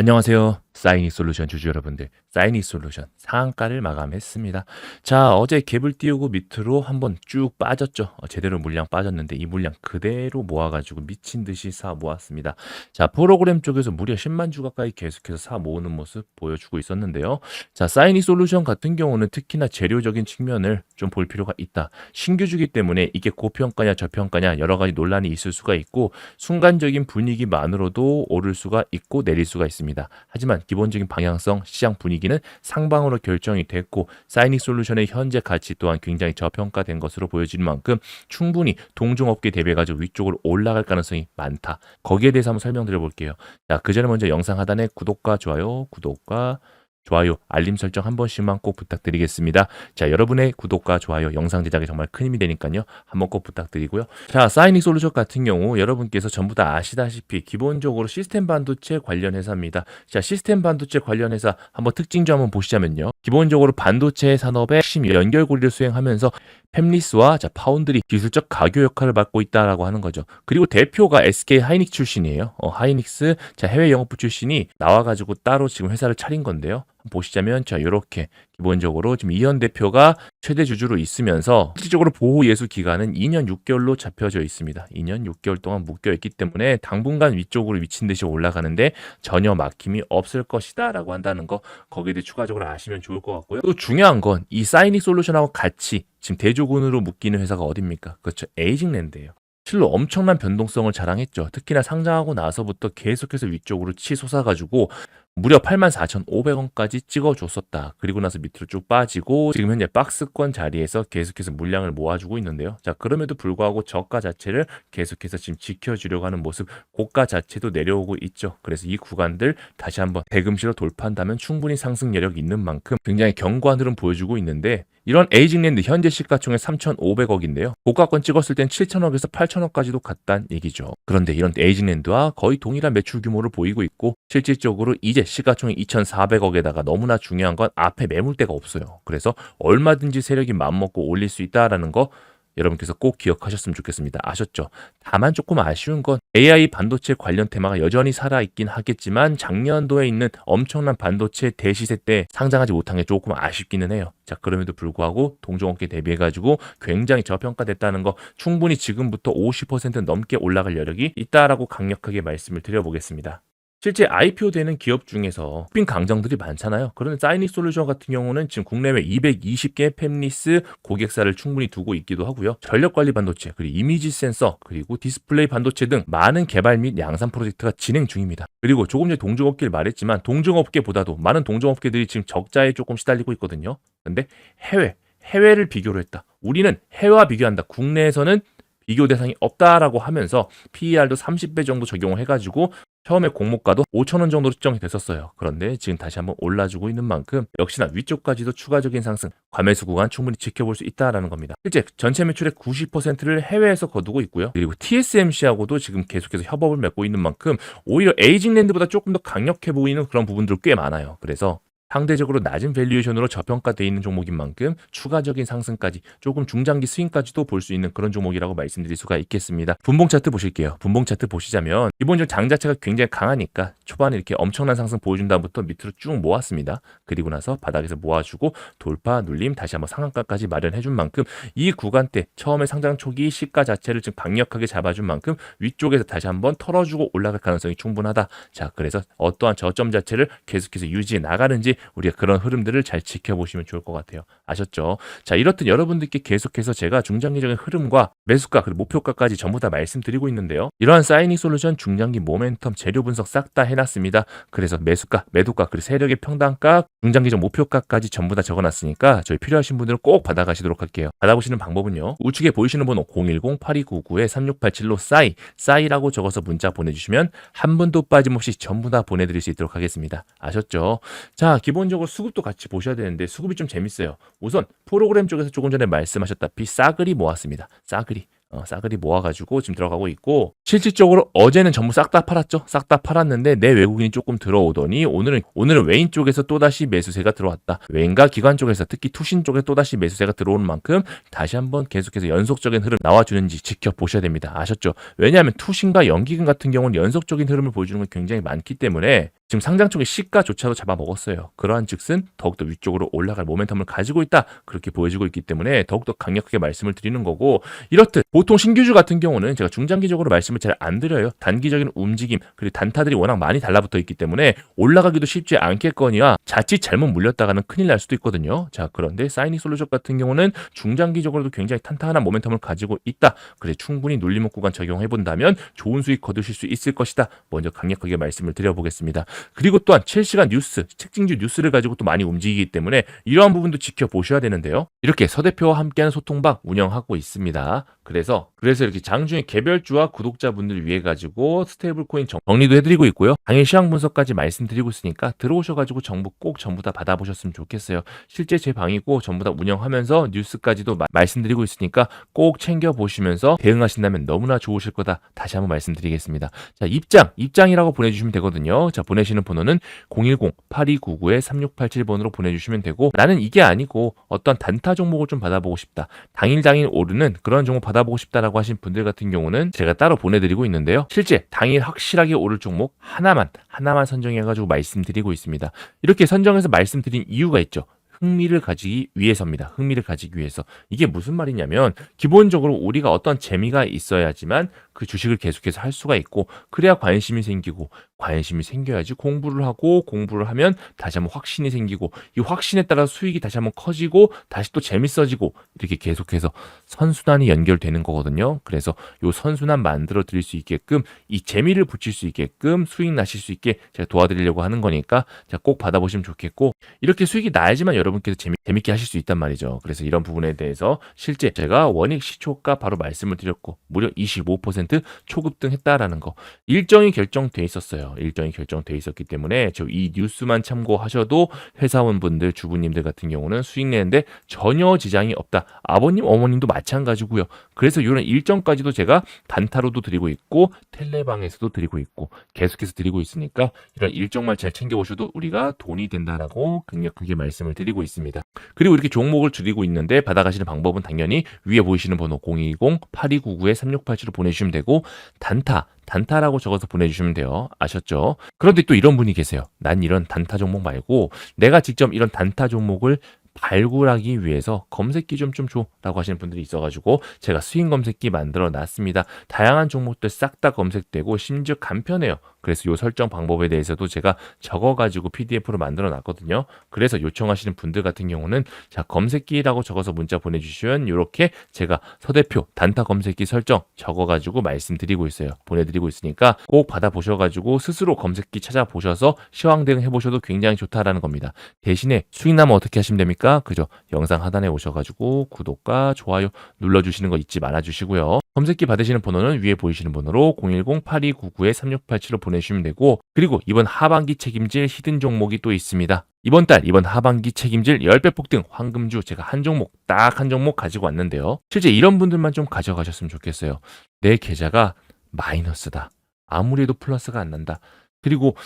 안녕하세요. 사이닉 솔루션 주주 여러분들. 사이닉 솔루션 상한가를 마감했습니다. 자, 어제 갭을 띄우고 밑으로 한번 쭉 빠졌죠. 어, 제대로 물량 빠졌는데 이 물량 그대로 모아가지고 미친 듯이 사 모았습니다. 자, 프로그램 쪽에서 무려 10만 주 가까이 계속해서 사 모으는 모습 보여주고 있었는데요. 자, 사이닉 솔루션 같은 경우는 특히나 재료적인 측면을 좀 볼 필요가 있다. 신규주기 때문에 이게 고평가냐 저평가냐 여러 가지 논란이 있을 수가 있고 순간적인 분위기만으로도 오를 수가 있고 내릴 수가 있습니다. 하지만 기본적인 방향성, 시장 분위기는 상방으로 결정이 됐고 사이닉 솔루션의 현재 가치 또한 굉장히 저평가된 것으로 보여지는 만큼 충분히 동종업계 대비해 가지고 위쪽으로 올라갈 가능성이 많다. 거기에 대해서 한번 설명드려 볼게요. 자, 그 전에 먼저 영상 하단에 구독과 좋아요, 구독과 좋아요, 알림 설정 한 번씩만 꼭 부탁드리겠습니다. 자, 여러분의 구독과 좋아요, 영상 제작에 정말 큰 힘이 되니까요. 한번 꼭 부탁드리고요. 자, 사이닉 솔루션 같은 경우 여러분께서 전부 다 아시다시피 기본적으로 시스템 반도체 관련 회사입니다. 자, 시스템 반도체 관련 회사 한번 특징 좀 한번 보시자면요. 기본적으로 반도체 산업의 핵심 연결고리를 수행하면서 팹리스와 자, 파운드리 기술적 가교 역할을 맡고 있다라고 하는 거죠. 그리고 대표가 SK 하이닉 출신이에요. 어, 하이닉스 자, 해외 영업부 출신이 나와가지고 따로 지금 회사를 차린 건데요. 보시자면 자 이렇게 기본적으로 지금 이현 대표가 최대 주주로 있으면서 실질적으로 보호 예수 기간은 2년 6개월로 잡혀져 있습니다. 2년 6개월 동안 묶여 있기 때문에 당분간 위쪽으로 미친 듯이 올라가는데 전혀 막힘이 없을 것이다라고 한다는 거 거기에 대해 추가적으로 아시면 좋을 것 같고요. 또 중요한 건 이 사이닉 솔루션하고 같이 지금 대조군으로 묶이는 회사가 어딥니까? 그렇죠. 에이징랜드예요. 실로 엄청난 변동성을 자랑했죠. 특히나 상장하고 나서부터 계속해서 위쪽으로 치솟아가지고 무려 84,500원까지 찍어줬었다. 그리고 나서 밑으로 쭉 빠지고 지금 현재 박스권 자리에서 계속해서 물량을 모아주고 있는데요. 자 그럼에도 불구하고 저가 자체를 계속해서 지금 지켜주려고 하는 모습 고가 자체도 내려오고 있죠. 그래서 이 구간들 다시 한번 대금시로 돌파한다면 충분히 상승 여력이 있는 만큼 굉장히 견고한 흐름 보여주고 있는데 이런 에이징랜드 현재 시가총액 3,500억인데요. 고가권 찍었을 땐 7천억에서 8천억까지도 갔단 얘기죠. 그런데 이런 에이징랜드와 거의 동일한 매출 규모를 보이고 있고 실질적으로 이제 시가총액 2,400억에다가 너무나 중요한 건 앞에 매물대가 없어요. 그래서 얼마든지 세력이 맘먹고 올릴 수 있다라는 거 여러분께서 꼭 기억하셨으면 좋겠습니다. 아셨죠? 다만 조금 아쉬운 건 AI 반도체 관련 테마가 여전히 살아있긴 하겠지만 작년도에 있는 엄청난 반도체 대시세 때 상장하지 못한 게 조금 아쉽기는 해요. 자, 그럼에도 불구하고 동종업계 대비해가지고 굉장히 저평가됐다는 거 충분히 지금부터 50% 넘게 올라갈 여력이 있다라고 강력하게 말씀을 드려보겠습니다. 실제 IPO 되는 기업 중에서 빈 강정들이 많잖아요. 그런데 사이닉 솔루션 같은 경우는 지금 국내외 220개 팹리스 고객사를 충분히 두고 있기도 하고요. 전력 관리 반도체, 그리고 이미지 센서, 그리고 디스플레이 반도체 등 많은 개발 및 양산 프로젝트가 진행 중입니다. 그리고 조금 전에 동종업계를 말했지만 동종업계보다도 많은 동종업계들이 지금 적자에 조금 시달리고 있거든요. 근데 해외, 해외를 비교로 했다. 우리는 해외와 비교한다. 국내에서는 비교 대상이 없다라고 하면서 PER도 30배 정도 적용을 해가지고 처음에 공모가도 5천원 정도로 측정이 됐었어요. 그런데 지금 다시 한번 올라주고 있는 만큼 역시나 위쪽까지도 추가적인 상승, 과매수 구간 충분히 지켜볼 수 있다라는 겁니다. 실제 전체 매출의 90%를 해외에서 거두고 있고요. 그리고 TSMC하고도 지금 계속해서 협업을 맺고 있는 만큼 오히려 에이징랜드보다 조금 더 강력해 보이는 그런 부분들 꽤 많아요. 그래서 상대적으로 낮은 밸류에이션으로 저평가되어 있는 종목인 만큼 추가적인 상승까지 조금 중장기 스윙까지도 볼 수 있는 그런 종목이라고 말씀드릴 수가 있겠습니다. 분봉 차트 보실게요. 분봉 차트 보시자면 기본적으로 장 자체가 굉장히 강하니까 초반에 이렇게 엄청난 상승 보여준 다음부터 밑으로 쭉 모았습니다. 그리고 나서 바닥에서 모아주고 돌파 눌림 다시 한번 상한가까지 마련해준 만큼 이 구간대 처음에 상장 초기 시가 자체를 지금 강력하게 잡아준 만큼 위쪽에서 다시 한번 털어주고 올라갈 가능성이 충분하다. 자 그래서 어떠한 저점 자체를 계속해서 유지해 나가는지 우리가 그런 흐름들을 잘 지켜보시면 좋을 것 같아요. 아셨죠? 자, 이렇듯 여러분들께 계속해서 제가 중장기적인 흐름과 매수가 그리고 목표가까지 전부 다 말씀드리고 있는데요. 이러한 사이닉 솔루션 중장기 모멘텀 재료 분석 싹 다 해놨습니다. 그래서 매수가, 매도가, 그리고 세력의 평단가, 중장기적 목표가까지 전부 다 적어놨으니까 저희 필요하신 분들은 꼭 받아가시도록 할게요. 받아보시는 방법은요. 우측에 보이시는 번호 010-8299-3687로 싸이, 싸이라고 적어서 문자 보내주시면 한 분도 빠짐없이 전부 다 보내드릴 수 있도록 하겠습니다. 아셨죠? 자, 기본적으로 수급도 같이 보셔야 되는데 수급이 좀 재밌어요. 우선 프로그램 쪽에서 조금 전에 말씀하셨다시피 싸그리 모았습니다. 싸그리. 어, 싸그리 모아가지고 지금 들어가고 있고 실질적으로 어제는 전부 싹 다 팔았죠. 싹 다 팔았는데 내 외국인이 조금 들어오더니 오늘은 오늘은 외인 쪽에서 또 다시 매수세가 들어왔다. 외인과 기관 쪽에서 특히 투신 쪽에 또 다시 매수세가 들어오는 만큼 다시 한번 계속해서 연속적인 흐름 나와주는지 지켜보셔야 됩니다. 아셨죠? 왜냐하면 투신과 연기금 같은 경우는 연속적인 흐름을 보여주는 건 굉장히 많기 때문에 지금 상장 쪽의 시가조차도 잡아먹었어요. 그러한 즉슨 더욱더 위쪽으로 올라갈 모멘텀을 가지고 있다. 그렇게 보여지고 있기 때문에 더욱더 강력하게 말씀을 드리는 거고 이렇듯 보통 신규주 같은 경우는 제가 중장기적으로 말씀을 잘 안 드려요. 단기적인 움직임 그리고 단타들이 워낙 많이 달라붙어 있기 때문에 올라가기도 쉽지 않겠거니와 자칫 잘못 물렸다가는 큰일 날 수도 있거든요. 자 그런데 사이닉 솔루션 같은 경우는 중장기적으로도 굉장히 탄탄한 모멘텀을 가지고 있다. 그래 충분히 눌림목 구간 적용해 본다면 좋은 수익 거두실 수 있을 것이다. 먼저 강력하게 말씀을 드려보겠습니다. 그리고 또한 실시간 뉴스, 특징주 뉴스를 가지고 또 많이 움직이기 때문에 이러한 부분도 지켜보셔야 되는데요. 이렇게 서 대표와 함께하는 소통방 운영하고 있습니다. 그래서 그래서 이렇게 장중에 개별주와 구독자분들을 위해 가지고 스테이블 코인 정리도 해드리고 있고요. 당일 시황 분석까지 말씀드리고 있으니까 들어오셔가지고 정보 꼭 전부 다 받아보셨으면 좋겠어요. 실제 제 방이고 전부 다 운영하면서 뉴스까지도 마- 말씀드리고 있으니까 꼭 챙겨 보시면서 대응하신다면 너무나 좋으실 거다. 다시 한번 말씀드리겠습니다. 자 입장 입장이라고 보내주시면 되거든요. 자 보내시는 번호는 010-8299-3687번으로 보내주시면 되고 나는 이게 아니고 어떤 단타 종목을 좀 받아보고 싶다. 당일 당일 오르는 그런 종목 받아 보고 싶다라고 하신 분들 같은 경우는 제가 따로 보내드리고 있는데요. 실제 당일 확실하게 오를 종목 하나만 하나만 선정해가지고 말씀드리고 있습니다. 이렇게 선정해서 말씀드린 이유가 있죠. 흥미를 가지기 위해서입니다. 흥미를 가지기 위해서. 이게 무슨 말이냐면 기본적으로 우리가 어떤 재미가 있어야지만 그 주식을 계속해서 할 수가 있고 그래야 관심이 생기고 관심이 생겨야지 공부를 하고 공부를 하면 다시 한번 확신이 생기고 이 확신에 따라 수익이 다시 한번 커지고 다시 또 재밌어지고 이렇게 계속해서 선순환이 연결되는 거거든요. 그래서 요 선순환 만들어 드릴 수 있게끔 이 재미를 붙일 수 있게끔 수익 나실 수 있게 제가 도와드리려고 하는 거니까 자, 꼭 받아보시면 좋겠고 이렇게 수익이 나야지만 여러분께서 재미, 재밌게 하실 수 있단 말이죠. 그래서 이런 부분에 대해서 실제 제가 원익 시초가 바로 말씀을 드렸고 무려 25% 초급 등 했다라는 거 일정이 결정돼 있었어요. 일정이 결정돼 있었기 때문에 저 이 뉴스만 참고하셔도 회사원분들 주부님들 같은 경우는 수익 내는데 전혀 지장이 없다. 아버님 어머님도 마찬가지고요. 그래서 이런 일정까지도 제가 단타로도 드리고 있고 텔레방에서도 드리고 있고 계속해서 드리고 있으니까 이런 일정만 잘 챙겨오셔도 우리가 돈이 된다라고 강력하게 말씀을 드리고 있습니다. 그리고 이렇게 종목을 드리고 있는데 받아가시는 방법은 당연히 위에 보이시는 번호 020-8299-3687로 보내주시면 되고 단타 단타라고 적어서 보내주시면 돼요. 아셨죠? 그런데 또 이런 분이 계세요. 난 이런 단타 종목 말고 내가 직접 이런 단타 종목을 발굴하기 위해서 검색기 좀 좀 줘라고 하시는 분들이 있어가지고 제가 수익 검색기 만들어 놨습니다. 다양한 종목들 싹 다 검색되고 심지어 간편해요. 그래서 요 설정 방법에 대해서도 제가 적어가지고 PDF로 만들어 놨거든요. 그래서 요청하시는 분들 같은 경우는 자 검색기라고 적어서 문자 보내주시면 이렇게 제가 서대표 단타 검색기 설정 적어가지고 말씀드리고 있어요. 보내드리고 있으니까 꼭 받아보셔가지고 스스로 검색기 찾아보셔서 시황 대응 해보셔도 굉장히 좋다라는 겁니다. 대신에 수익 나면 어떻게 하시면 됩니까? 그죠? 영상 하단에 오셔가지고 구독과 좋아요 눌러주시는 거 잊지 말아주시고요. 검색기 받으시는 번호는 위에 보이시는 번호로 010-8299-3687로 보내주시면 되고 그리고 이번 하반기 책임질 히든 종목이 또 있습니다. 이번 달 이번 하반기 책임질 10배 폭등 황금주 제가 한 종목 딱 한 종목 가지고 왔는데요. 실제 이런 분들만 좀 가져가셨으면 좋겠어요. 내 계좌가 마이너스다. 아무리 해도 플러스가 안 난다. 그리고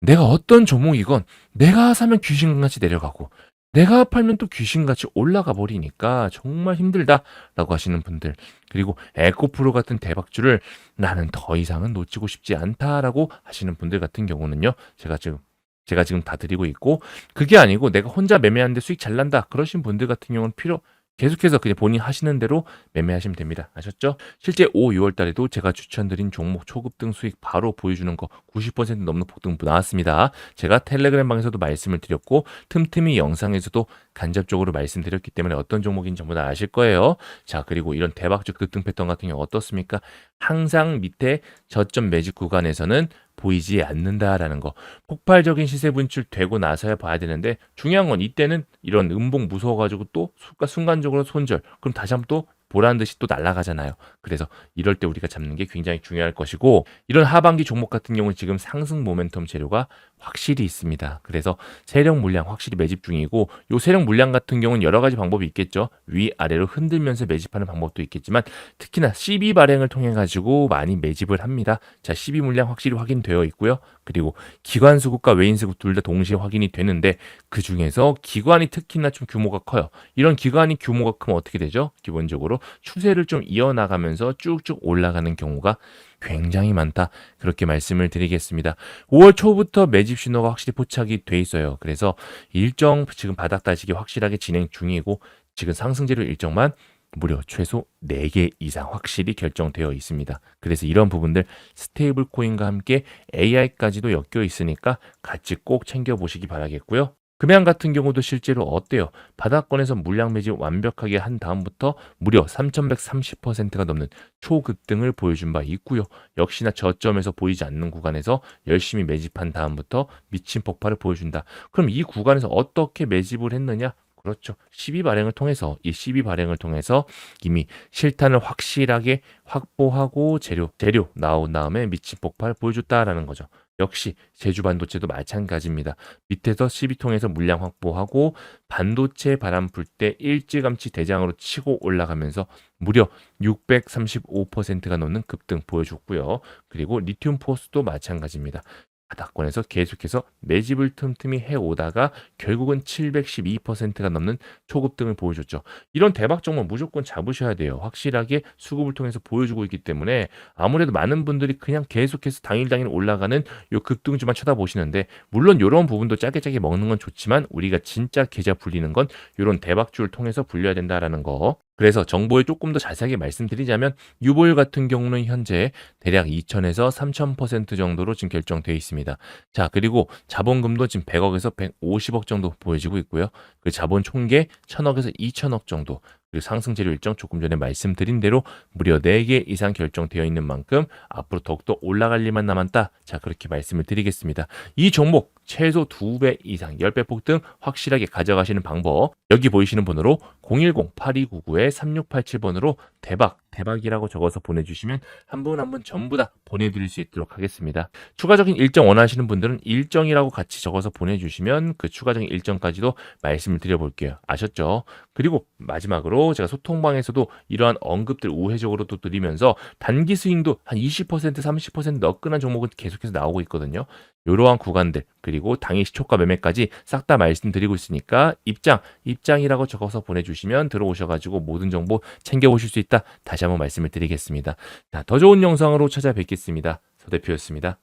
내가 어떤 종목이건 내가 사면 귀신같이 내려가고 내가 팔면 또 귀신같이 올라가 버리니까 정말 힘들다라고 하시는 분들 그리고 에코프로 같은 대박주를 나는 더 이상은 놓치고 싶지 않다라고 하시는 분들 같은 경우는요 제가 지금 제가 지금 다 드리고 있고 그게 아니고 내가 혼자 매매하는데 수익 잘 난다 그러신 분들 같은 경우는 필요 계속해서 그냥 본인 하시는 대로 매매하시면 됩니다. 아셨죠? 실제 5, 6월 달에도 제가 추천드린 종목 초급등 수익 바로 보여주는 거 90% 넘는 폭등 나왔습니다. 제가 텔레그램 방에서도 말씀을 드렸고 틈틈이 영상에서도 간접적으로 말씀드렸기 때문에 어떤 종목인지 전부 다 아실 거예요. 자, 그리고 이런 대박적 급등 패턴 같은 경우 어떻습니까? 항상 밑에 저점 매직 구간에서는 보이지 않는다라는 거. 폭발적인 시세 분출되고 나서야 봐야 되는데 중요한 건 이때는 이런 음봉 무서워가지고 또 순간- 순간적으로 손절. 그럼 다시 한번 또 보란 듯이 또 날아가잖아요. 그래서 이럴 때 우리가 잡는 게 굉장히 중요할 것이고 이런 하반기 종목 같은 경우는 지금 상승 모멘텀 재료가 확실히 있습니다. 그래서 세력 물량 확실히 매집 중이고 요 세력 물량 같은 경우는 여러 가지 방법이 있겠죠. 위 아래로 흔들면서 매집하는 방법도 있겠지만 특히나 12 발행을 통해 가지고 많이 매집을 합니다. 자, 12 물량 확실히 확인되어 있고요. 그리고 기관 수급과 외인 수급 둘 다 동시에 확인이 되는데 그 중에서 기관이 특히나 좀 규모가 커요. 이런 기관이 규모가 크면 어떻게 되죠? 기본적으로 추세를 좀 이어나가면서 쭉쭉 올라가는 경우가 굉장히 많다. 그렇게 말씀을 드리겠습니다. 5월 초부터 매집 신호가 확실히 포착이 돼 있어요. 그래서 일정 지금 바닥 다지기 확실하게 진행 중이고 지금 상승재료 일정만 무려 최소 4개 이상 확실히 결정되어 있습니다. 그래서 이런 부분들 스테이블 코인과 함께 AI까지도 엮여 있으니까 같이 꼭 챙겨 보시기 바라겠고요. 금양 같은 경우도 실제로 어때요? 바닥권에서 물량 매집 완벽하게 한 다음부터 무려 3,130%가 넘는 초급등을 보여준 바 있고요. 역시나 저점에서 보이지 않는 구간에서 열심히 매집한 다음부터 미친 폭발을 보여준다. 그럼 이 구간에서 어떻게 매집을 했느냐? 그렇죠. 12 발행을 통해서 이12 발행을 통해서 이미 실탄을 확실하게 확보하고 재료 재료 나온 다음에 미친 폭발 보여줬다라는 거죠. 역시 제주 반도체도 마찬가지입니다. 밑에서 12통에서 물량 확보하고 반도체 바람 불 때 일찌감치 대장으로 치고 올라가면서 무려 635%가 넘는 급등 보여줬고요. 그리고 리튬 포스도 마찬가지입니다. 바닥권에서 계속해서 매집을 틈틈이 해오다가 결국은 712%가 넘는 초급등을 보여줬죠. 이런 대박 종목 무조건 잡으셔야 돼요. 확실하게 수급을 통해서 보여주고 있기 때문에 아무래도 많은 분들이 그냥 계속해서 당일 당일 올라가는 요 급등주만 쳐다보시는데 물론 이런 부분도 짧게 짧게 먹는 건 좋지만 우리가 진짜 계좌 불리는 건 이런 대박주를 통해서 불려야 된다라는 거. 그래서 정보에 조금 더 자세하게 말씀드리자면 유보율 같은 경우는 현재 대략 2,000에서 3,000% 정도로 지금 결정되어 있습니다. 자, 그리고 자본금도 지금 100억에서 150억 정도 보여지고 있고요. 그 자본 총계 1,000억에서 2,000억 정도. 그리고 상승 재료 일정 조금 전에 말씀드린 대로 무려 4개 이상 결정되어 있는 만큼 앞으로 더욱더 올라갈 일만 남았다. 자, 그렇게 말씀을 드리겠습니다. 이 종목 최소 2배 이상 10배 폭등 확실하게 가져가시는 방법 여기 보이시는 번호로 010-8299-3687번으로 대박 대박이라고 적어서 보내주시면 한분 한 분 전부 다 보내드릴 수 있도록 하겠습니다. 추가적인 일정 원하시는 분들은 일정이라고 같이 적어서 보내주시면 그 추가적인 일정까지도 말씀을 드려볼게요. 아셨죠? 그리고 마지막으로 제가 소통방에서도 이러한 언급들 우회적으로 또 드리면서 단기 스윙도 한 20% 30% 너끈한 종목은 계속해서 나오고 있거든요. 이러한 구간들 그리고 당일 시초가 매매까지 싹 다 말씀드리고 있으니까 입장 입장이라고 적어서 보내 주시면 들어오셔가지고 모든 정보 챙겨보실 수 있다 다시 한번 말씀을 드리겠습니다. 자, 더 좋은 영상으로 찾아뵙겠습니다. 서 대표였습니다.